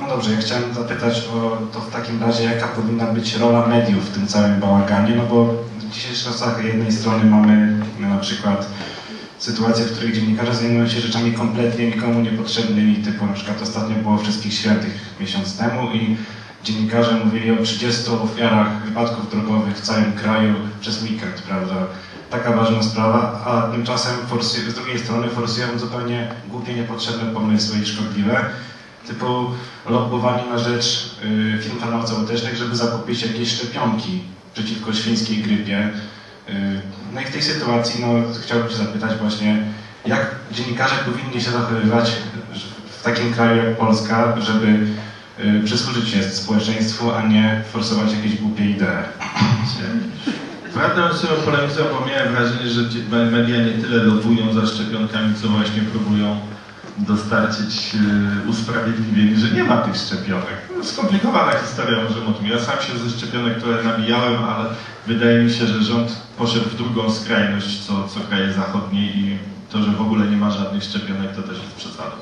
No dobrze, ja chciałem zapytać o to w takim razie, jaka powinna być rola mediów w tym całym bałaganie, no bo w dzisiejszych czasach jednej strony mamy no, na przykład sytuacje, w których dziennikarze zajmują się rzeczami kompletnie nikomu niepotrzebnymi, typu na przykład ostatnio było Wszystkich Świętych miesiąc temu i dziennikarze mówili o 30 ofiarach wypadków drogowych w całym kraju przez weekend, prawda? Taka ważna sprawa, a tymczasem z drugiej strony forsują zupełnie głupie, niepotrzebne pomysły i szkodliwe, typu lobbowanie na rzecz y, firm farmaceutycznych, żeby zakupić jakieś szczepionki przeciwko świńskiej grypie. Y, no i w tej sytuacji no, chciałbym się zapytać właśnie, jak dziennikarze powinni się zachowywać w takim kraju jak Polska, żeby y, przysłużyć się społeczeństwu, a nie forsować jakieś głupie idee. Prawdę sobie polemice, bo miałem wrażenie, że media nie tyle lobują za szczepionkami, co właśnie próbują dostarczyć e, usprawiedliwienie, że nie ma tych szczepionek. No, Skomplikowana historia możemy o tym. Ja sam się ze szczepionek trochę nabijałem, ale wydaje mi się, że rząd poszedł w drugą skrajność, co, co kraje zachodnie i to, że w ogóle nie ma żadnych szczepionek, to też jest przesadą.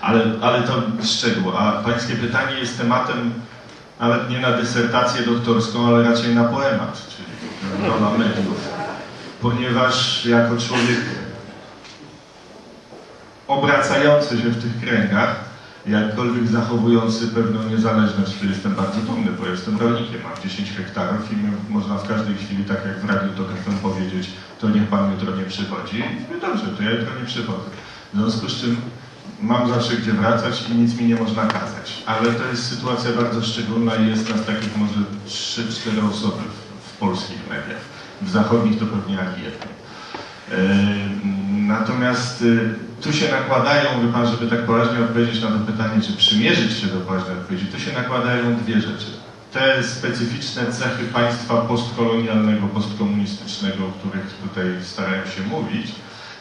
Ale, ale to szczegół. A pańskie pytanie jest tematem nawet nie na dysertację doktorską, ale raczej na poemat, czyli rola mediów. Ponieważ jako człowiek obracający się w tych kręgach, jakkolwiek zachowujący pewną niezależność, jestem bardzo dumny, bo jestem rolnikiem, mam 10 hektarów i można w każdej chwili, tak jak w radiu to FM powiedzieć, to niech pan jutro nie przychodzi. I dobrze, to ja jutro nie przychodzę. W związku z czym mam zawsze gdzie wracać i nic mi nie można kazać. Ale to jest sytuacja bardzo szczególna i jest nas takich może 3-4 osoby w, polskich mediach. W zachodnich to pewnie ani jednej. Yy, Natomiast y, tu się nakładają, wie pan, żeby tak poważnie odpowiedzieć na to pytanie, czy przymierzyć się do poważnej odpowiedzi, tu się nakładają dwie rzeczy. Te specyficzne cechy państwa postkolonialnego, postkomunistycznego, o których tutaj starają się mówić,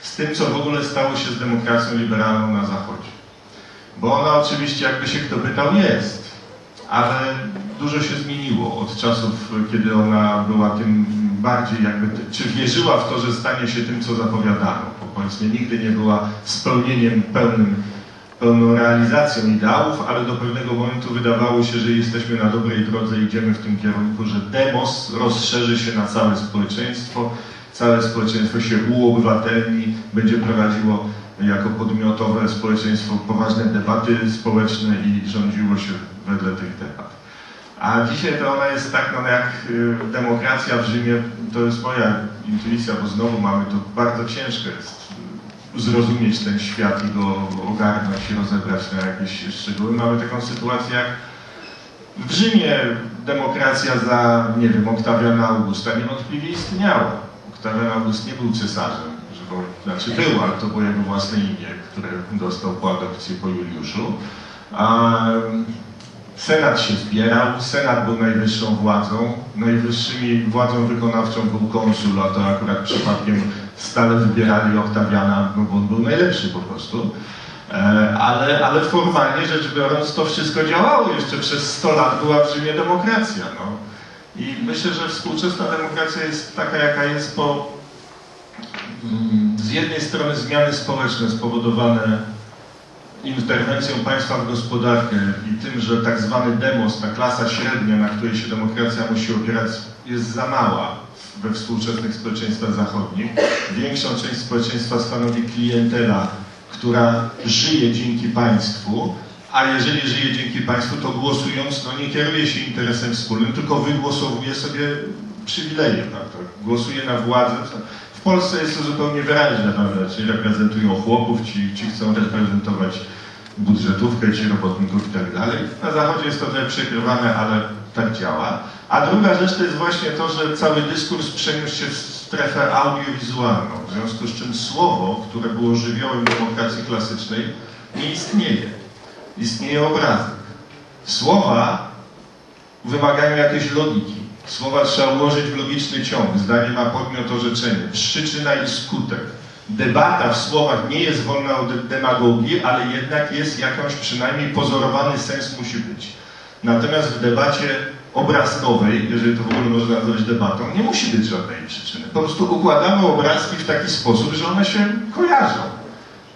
z tym, co w ogóle stało się z demokracją liberalną na Zachodzie. Bo ona oczywiście, jakby się kto pytał, jest, ale dużo się zmieniło od czasów, kiedy ona była tym bardziej jakby, czy wierzyła w to, że stanie się tym, co zapowiadano. Powiedzmy, nigdy nie była spełnieniem pełnym, pełną realizacją ideałów, ale do pewnego momentu wydawało się, że jesteśmy na dobrej drodze, idziemy w tym kierunku, że demos rozszerzy się na całe społeczeństwo, całe społeczeństwo się uobywatelni, będzie prowadziło jako podmiotowe społeczeństwo poważne debaty społeczne i rządziło się wedle tych debat. A dzisiaj to ona jest tak, no jak y, demokracja w Rzymie, to jest moja intuicja, bo znowu mamy to bardzo ciężko jest zrozumieć ten świat i go ogarnąć i rozebrać na jakieś szczegóły. Mamy taką sytuację jak w Rzymie demokracja za, nie wiem, Oktawiana Augusta niewątpliwie istniała. Oktawian August nie był cesarzem, że go, znaczy był, ale to było jego własne imię, które dostał po adopcji po Juliuszu. A, Senat się zbierał, Senat był najwyższą władzą, najwyższymi władzą wykonawczą był konsul, a to akurat przypadkiem stale wybierali Oktawiana, no bo on był najlepszy po prostu. E, Ale, ale formalnie rzecz biorąc to wszystko działało. Jeszcze przez 100 lat była w Rzymie demokracja. No. I myślę, że współczesna demokracja jest taka, jaka jest, bo mm, z jednej strony zmiany społeczne spowodowane interwencją państwa w gospodarkę i tym, że tak zwany demos, ta klasa średnia, na której się demokracja musi opierać, jest za mała we współczesnych społeczeństwach zachodnich. Większą część społeczeństwa stanowi klientela, która żyje dzięki państwu, a jeżeli żyje dzięki państwu, to głosując, no nie kieruje się interesem wspólnym, tylko wygłosowuje sobie przywileje, prawda? Głosuje na władzę. W Polsce jest to zupełnie wyraźne, prawda? Ci reprezentują chłopów, ci, ci chcą reprezentować budżetówkę, ci robotników i tak dalej. Na Zachodzie jest to trochę przykrywane, ale tak działa. A druga rzecz to jest właśnie to, że cały dyskurs przeniósł się w strefę audiowizualną, w związku z czym słowo, które było żywiołem demokracji klasycznej, nie istnieje. Istnieje obrazek. Słowa wymagają jakiejś logiki. Słowa trzeba ułożyć w logiczny ciąg. Zdanie ma podmiot orzeczenie, przyczyna i skutek. Debata w słowach nie jest wolna od demagogii, ale jednak jest jakąś przynajmniej pozorowany sens musi być. Natomiast w debacie obrazkowej, jeżeli to w ogóle można nazwać debatą, nie musi być żadnej przyczyny. Po prostu układamy obrazki w taki sposób, że one się kojarzą.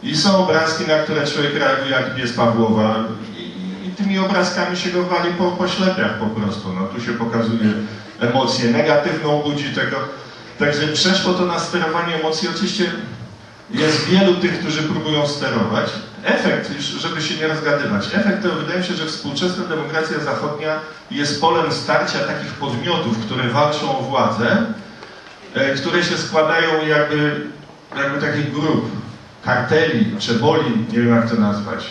I są obrazki, na które człowiek reaguje jak pies Pawłowa i, i tymi obrazkami się go wali po, po ślepiach po prostu. No, tu się pokazuje emocję negatywną budzi tego. Także przeszło to na sterowanie emocji. Oczywiście jest wielu tych, którzy próbują sterować. Efekt, żeby się nie rozgadywać, efekt to wydaje mi się, że współczesna demokracja zachodnia jest polem starcia takich podmiotów, które walczą o władzę, e, które się składają jakby, jakby takich grup, karteli, czeboli, nie wiem jak to nazwać.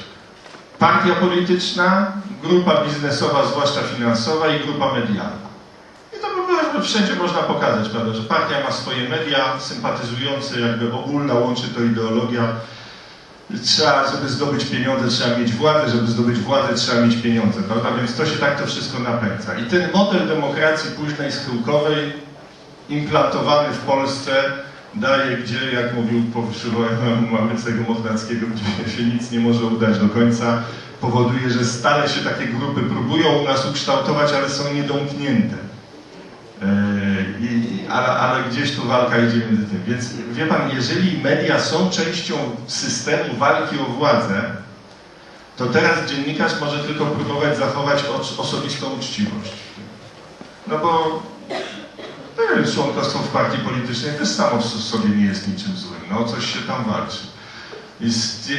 Partia polityczna, grupa biznesowa, zwłaszcza finansowa i grupa medialna. I to by było, że wszędzie można pokazać, prawda, że partia ma swoje media, sympatyzujące, jakby ogólna łączy to ideologia. Trzeba, żeby zdobyć pieniądze, trzeba mieć władzę, żeby zdobyć władzę, trzeba mieć pieniądze, prawda? Więc to się tak to wszystko napędza. I ten model demokracji późnej, schyłkowej, implantowany w Polsce, daje gdzie, jak mówił przywołałem Małecego Mochnackiego, gdzie się nic nie może udać do końca, powoduje, że stale się takie grupy próbują u nas ukształtować, ale są niedomknięte. Yy, I, ale, ale gdzieś tu walka idzie między tym. Więc wie pan, jeżeli media są częścią systemu walki o władzę, to teraz dziennikarz może tylko próbować zachować os- osobistą uczciwość. No bo członkostwo w partii politycznej też samo w sobie nie jest niczym złym. No coś się tam walczy. I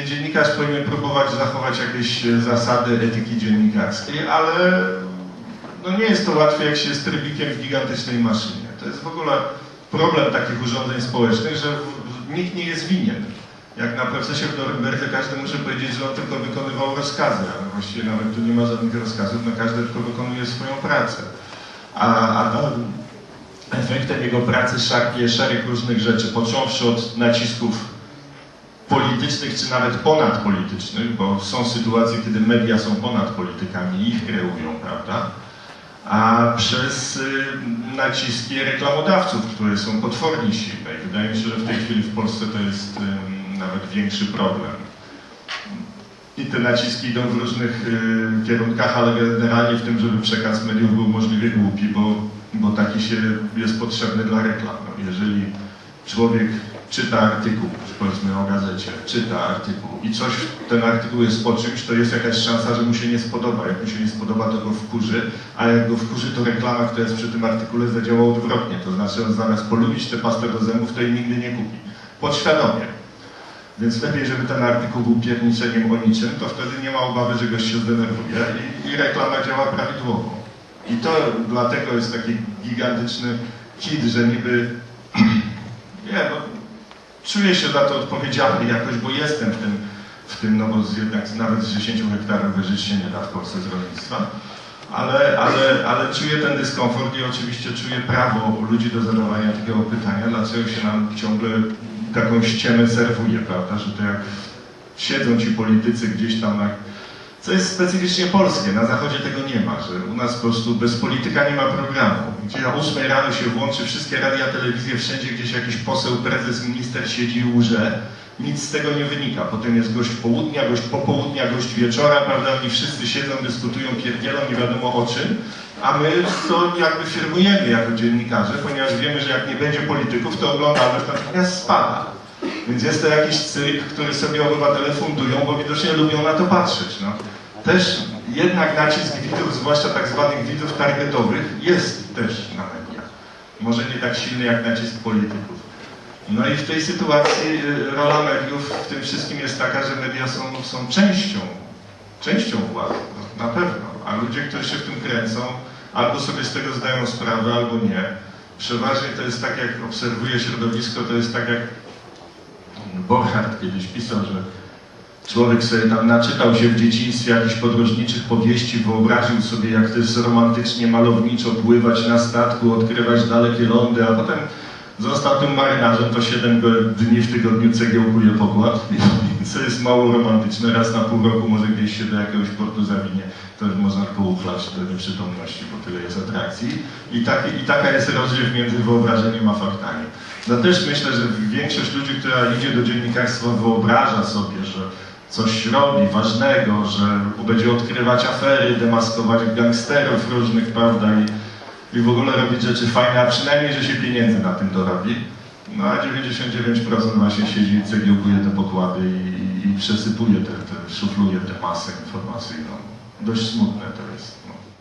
dziennikarz powinien próbować zachować jakieś zasady etyki dziennikarskiej, ale no nie jest to łatwe, jak się jest trybikiem w gigantycznej maszynie. To jest w ogóle problem takich urządzeń społecznych, że nikt nie jest winien. Jak na procesie w Norymberdze każdy musi powiedzieć, że on tylko wykonywał rozkazy, ale właściwie nawet tu nie ma żadnych rozkazów, no każdy tylko wykonuje swoją pracę. A, a no, efektem jego pracy szarpie szereg różnych rzeczy, począwszy od nacisków politycznych, czy nawet ponadpolitycznych, bo są sytuacje, kiedy media są ponad politykami i ich kreują, prawda? A przez y, naciski reklamodawców, które są potwornie silne. I wydaje mi się, że w tej chwili w Polsce to jest y, nawet większy problem. I te naciski idą w różnych y, kierunkach, ale generalnie w tym, żeby przekaz mediów był możliwie głupi, bo, bo taki się jest potrzebny dla reklam. Jeżeli człowiek czyta artykuł, powiedzmy o gazecie, czyta artykuł i coś, ten artykuł jest o czymś, to jest jakaś szansa, że mu się nie spodoba. Jak mu się nie spodoba, to go wkurzy, a jak go wkurzy, to reklama, która jest przy tym artykule zadziała odwrotnie. To znaczy on zamiast polubić tę pastę do zębów, to jej nigdy nie kupi. Podświadomie. Więc lepiej, żeby ten artykuł był pierniczeniem o niczym, to wtedy nie ma obawy, że gość się zdenerwuje i, i reklama działa prawidłowo. I to dlatego jest taki gigantyczny hit, że niby, nie no, czuję się za to odpowiedzialny jakoś, bo jestem w tym, w tym no bo jednak nawet z 10 hektarów wyżyć się nie da w Polsce z rolnictwa. Ale, ale, ale czuję ten dyskomfort i oczywiście czuję prawo ludzi do zadawania takiego pytania, dlaczego się nam ciągle taką ściemę serwuje, prawda, że to jak siedzą ci politycy gdzieś tam na co jest specyficznie polskie, na zachodzie tego nie ma, że u nas po prostu bez polityka nie ma programu. Gdzie o 8 rano się włączy wszystkie radia, telewizje, wszędzie gdzieś jakiś poseł, prezes, minister siedzi i łże. Nic z tego nie wynika. Potem jest gość południa, gość popołudnia, gość wieczora, prawda? Oni wszyscy siedzą, dyskutują, pierdzielą, nie wiadomo o czym. A my to jakby firmujemy jako dziennikarze, ponieważ wiemy, że jak nie będzie polityków, to oglądalność natychmiast spada. Więc jest to jakiś cyrk, który sobie obywatele fundują, bo widocznie lubią na to patrzeć. No. Też jednak nacisk widzów, zwłaszcza tak zwanych widzów targetowych, jest też na media. Może nie tak silny jak nacisk polityków. No i w tej sytuacji y, rola mediów w tym wszystkim jest taka, że media są, są częścią, częścią władzy, no, na pewno. A ludzie, którzy się w tym kręcą, albo sobie z tego zdają sprawę, albo nie. Przeważnie to jest tak, jak obserwuję środowisko, to jest tak jak Borchardt kiedyś pisał, że człowiek sobie tam naczytał się w dzieciństwie jakichś podróżniczych powieści, wyobraził sobie, jak to jest romantycznie, malowniczo pływać na statku, odkrywać dalekie lądy, a potem został tym marynarzem, to 7 dni w tygodniu cegiełkuje pokład, co jest mało romantyczne, raz na pół roku może gdzieś się do jakiegoś portu zawinie, to już można tylko uchlać do nieprzytomności, bo tyle jest atrakcji. I, taki, I taka jest rozdziew między wyobrażeniem a faktami. No też myślę, że większość ludzi, która idzie do dziennikarstwa wyobraża sobie, że coś robi ważnego, że będzie odkrywać afery, demaskować gangsterów różnych, prawda, i, i w ogóle robić rzeczy fajne, a przynajmniej, że się pieniędzy na tym dorobi. No a 99% właśnie siedzi i cegiełkuje te pokłady i, i, i przesypuje, te, te, szufluje tę masę informacyjną. dość smutne to jest. No.